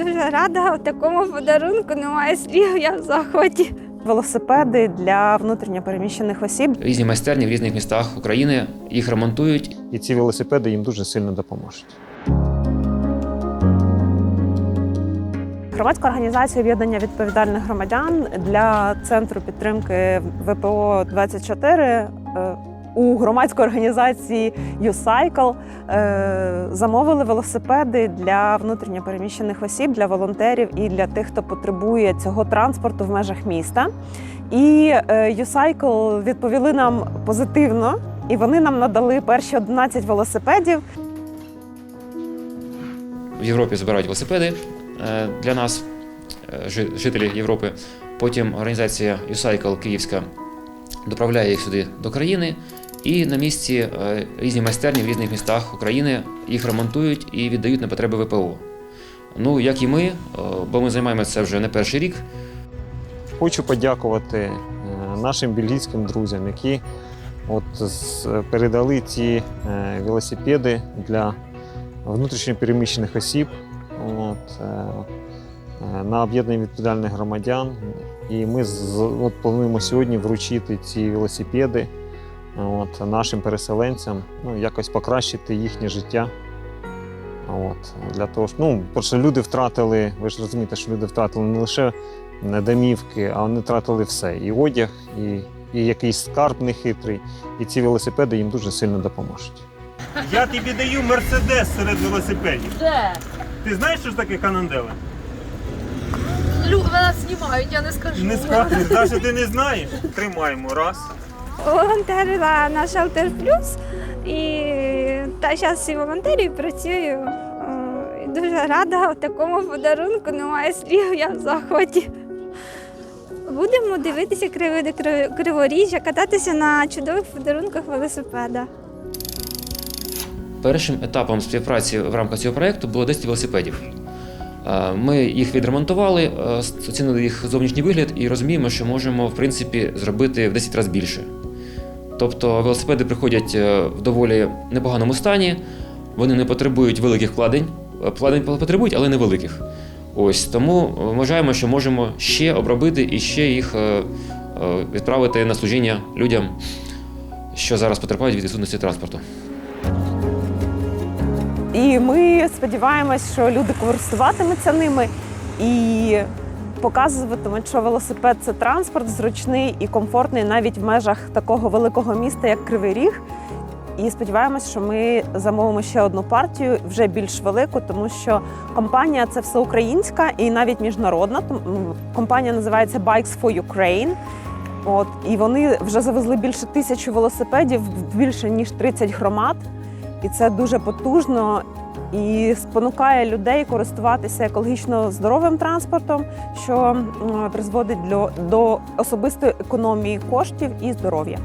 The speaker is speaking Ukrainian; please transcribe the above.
Дуже рада такому подарунку. Немає слів, я в захваті. Велосипеди для внутрішньопереміщених осіб. Різні майстерні в різних містах України їх ремонтують. І ці велосипеди їм дуже сильно допоможуть. Громадська організація об'єднання відповідальних громадян для центру підтримки ВПО 24 е, у громадської організації YouCycle е, замовили велосипеди для внутрішньопереміщених осіб, для волонтерів і для тих, хто потребує цього транспорту в межах міста. І е, YouCycle відповіли нам позитивно, і вони нам надали перші 11 велосипедів. В Європі збирають велосипеди е, для нас, е, жи- жителі Європи. Потім організація UCycle Київська доправляє їх сюди до країни. І на місці е, різні майстерні в різних містах України їх ремонтують і віддають на потреби ВПО. Ну, як і ми, е, бо ми займаємося вже не перший рік. Хочу подякувати е, нашим бельгійським друзям, які от передали ці велосипеди для внутрішньопереміщених осіб от, на об'єднання відповідальних громадян. І ми з- от, плануємо сьогодні вручити ці велосипеди от, нашим переселенцям, ну, якось покращити їхнє життя. От, для того, ж- ну, перше, люди втратили, ви ж розумієте, що люди втратили не лише домівки, а вони втратили все: і одяг, і, і якийсь скарб нехитрий. І ці велосипеди їм дуже сильно допоможуть. Я тобі даю мерседес серед велосипедів. Де? Ти знаєш, що ж таке канандели? Лю, мене знімають, я не скажу. Не скажеш, навіть ти не знаєш. Тримаємо раз. Волонтерила на Shelter Plus і та зараз і волонтерю і працюю. Е, і Дуже рада такому подарунку. Немає слів, я в захваті. Будемо дивитися криви криворіжжя, кататися на чудових подарунках велосипеда. Першим етапом співпраці в рамках цього проєкту було 10 велосипедів. Е, Ми їх відремонтували, е, оцінили їх зовнішній вигляд і розуміємо, що можемо в принципі зробити в 10 разів більше. Тобто велосипеди приходять е, в доволі непоганому стані, вони не потребують великих вкладень. Вкладень потребують, але невеликих. Ось тому вважаємо, що можемо ще обробити і ще їх відправити на служіння людям, що зараз потерпають від відсутності транспорту. І ми сподіваємось, що люди користуватимуться ними і показуватимуть, що велосипед це транспорт зручний і комфортний навіть в межах такого великого міста, як Кривий Ріг. І сподіваємось, що ми замовимо ще одну партію, вже більш велику, тому що компанія це всеукраїнська і навіть міжнародна. Компанія називається Bikes for Ukraine. От і вони вже завезли більше тисячі велосипедів в більше ніж 30 громад. І це дуже потужно і спонукає людей користуватися екологічно здоровим транспортом, що призводить до, особистої економії коштів і здоров'я.